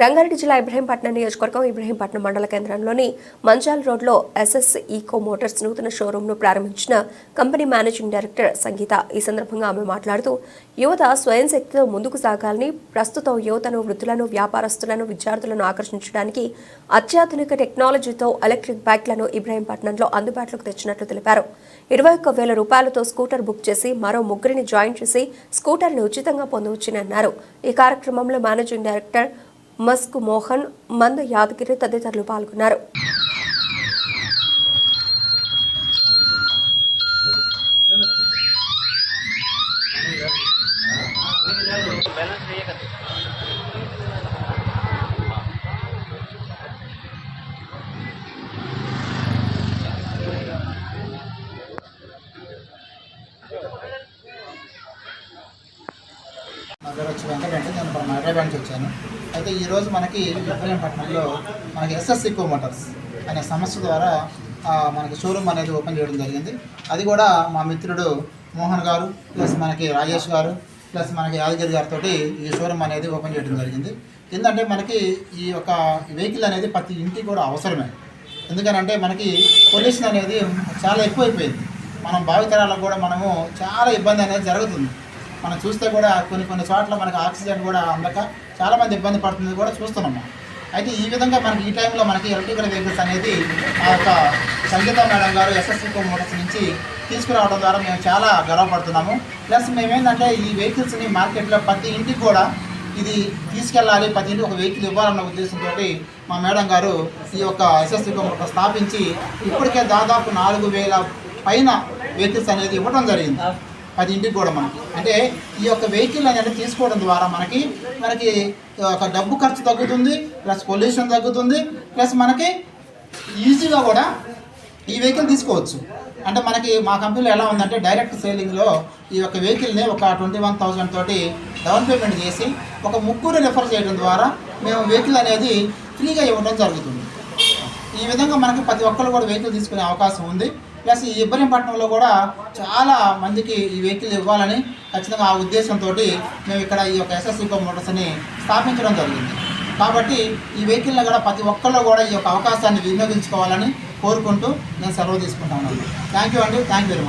రంగారెడ్డి జిల్లా ఇబ్రహీంపట్నం నియోజకవర్గం ఇబ్రహీంపట్నం మండల కేంద్రంలోని మంచాల్ రోడ్లో ఎస్ఎస్ ఈకో మోటార్స్ నూతన షోరూంను ప్రారంభించిన కంపెనీ మేనేజింగ్ డైరెక్టర్ సంగీత ఈ సందర్భంగా ఆమె మాట్లాడుతూ యువత స్వయం శక్తితో ముందుకు సాగాలని ప్రస్తుతం యువతను వృద్ధులను వ్యాపారస్తులను విద్యార్థులను ఆకర్షించడానికి అత్యాధునిక టెక్నాలజీతో ఎలక్ట్రిక్ బైక్లను ఇబ్రహీంపట్నంలో అందుబాటులోకి తెచ్చినట్లు తెలిపారు. ఇరవై ఒక్క వేల రూపాయలతో స్కూటర్ బుక్ చేసి మరో ముగ్గురిని జాయిన్ చేసి స్కూటర్ను ఉచితంగా పొందవచ్చని అన్నారు. ఈ కార్యక్రమంలో మేనేజింగ్ డైరెక్టర్ మస్క్ మోహన్ మంద యాదగిరి తదితరులు పాల్గొన్నారు. నా పేరు వచ్చి వెంకటండి నేను from హైదరాబాద్ వచ్చాను. అయితే ఈరోజు మనకి ఇబ్రహీంపట్నంలో మనకి ఎస్ఎస్ ఎక్కువ మోటార్స్ అనే సంస్థ ద్వారా మనకి షోరూమ్ అనేది ఓపెన్ చేయడం జరిగింది. అది కూడా మా మిత్రుడు మోహన్ గారు ప్లస్ మనకి రాజేష్ గారు ప్లస్ మనకి యాదగిరి గారితో ఈ షోరూమ్ అనేది ఓపెన్ చేయడం జరిగింది. ఏంటంటే మనకి ఈ యొక్క వెహికల్ అనేది ప్రతి ఇంటికి కూడా అవసరమే. ఎందుకనంటే మనకి పొల్యూషన్ అనేది చాలా ఎక్కువైపోయింది. మనం భావితరాలకు కూడా మనము చాలా ఇబ్బంది అనేది జరుగుతుంది. మనం చూస్తే కూడా కొన్ని కొన్ని చోట్ల మనకి ఆక్సిజన్ కూడా అందక చాలామంది ఇబ్బంది పడుతుంది కూడా చూస్తున్నాము అయితే ఈ విధంగా మనకి ఈ టైంలో మనకి ఎలక్ట్రికల్ వెహికల్స్ అనేది ఆ యొక్క సంగీత మేడం గారు ఎస్ఎస్సీ మోటార్స్ నుంచి తీసుకురావడం ద్వారా మేము చాలా గర్వపడుతున్నాము. ప్లస్ మేమేంటంటే ఈ వెహికల్స్ని మార్కెట్లో ప్రతి ఇంటికి కూడా ఇది తీసుకెళ్ళాలి ప్రతి ఇంటికి ఒక వెహికల్ ఇవ్వాలన్న ఉద్దేశంతో మా మేడం గారు ఈ యొక్క ఎస్ఎస్సీ మోటార్ స్థాపించి ఇప్పటికే దాదాపు నాలుగు వేల పైన వెహికల్స్ అనేది ఇవ్వడం జరిగింది. పది ఇంటికి కూడా మనకి. అంటే ఈ యొక్క వెహికల్ అనేది తీసుకోవడం ద్వారా మనకి మనకి ఒక డబ్బు ఖర్చు తగ్గుతుంది ప్లస్ పొల్యూషన్ తగ్గుతుంది ప్లస్ మనకి ఈజీగా కూడా ఈ వెహికల్ తీసుకోవచ్చు. అంటే మనకి మా కంపెనీలో ఎలా ఉందంటే డైరెక్ట్ సేలింగ్లో ఈ యొక్క వెహికల్ని ఒక ట్వంటీ వన్ థౌజండ్ తోటి డౌన్ పేమెంట్ చేసి ఒక ముగ్గురు రిఫర్ చేయడం ద్వారా మేము వెహికల్ అనేది ఫ్రీగా ఇవ్వడం జరుగుతుంది. ఈ విధంగా మనకి ప్రతి ఒక్కరు కూడా వెహికల్ తీసుకునే అవకాశం ఉంది. ప్లస్ ఈ ఇబ్రహీంపట్నంలో కూడా చాలా మందికి ఈ వెహికల్ ఇవ్వాలని ఖచ్చితంగా ఆ ఉద్దేశంతో మేము ఇక్కడ ఈ యొక్క ఎస్ఎస్సీకో మోటార్స్ని స్థాపించడం జరిగింది. కాబట్టి ఈ వెహికల్ని కూడా ప్రతి ఒక్కళ్ళు కూడా ఈ యొక్క అవకాశాన్ని వినియోగించుకోవాలని కోరుకుంటూ నేను సెలవు తీసుకుంటాను. థ్యాంక్ యూ అండి. Thank you very much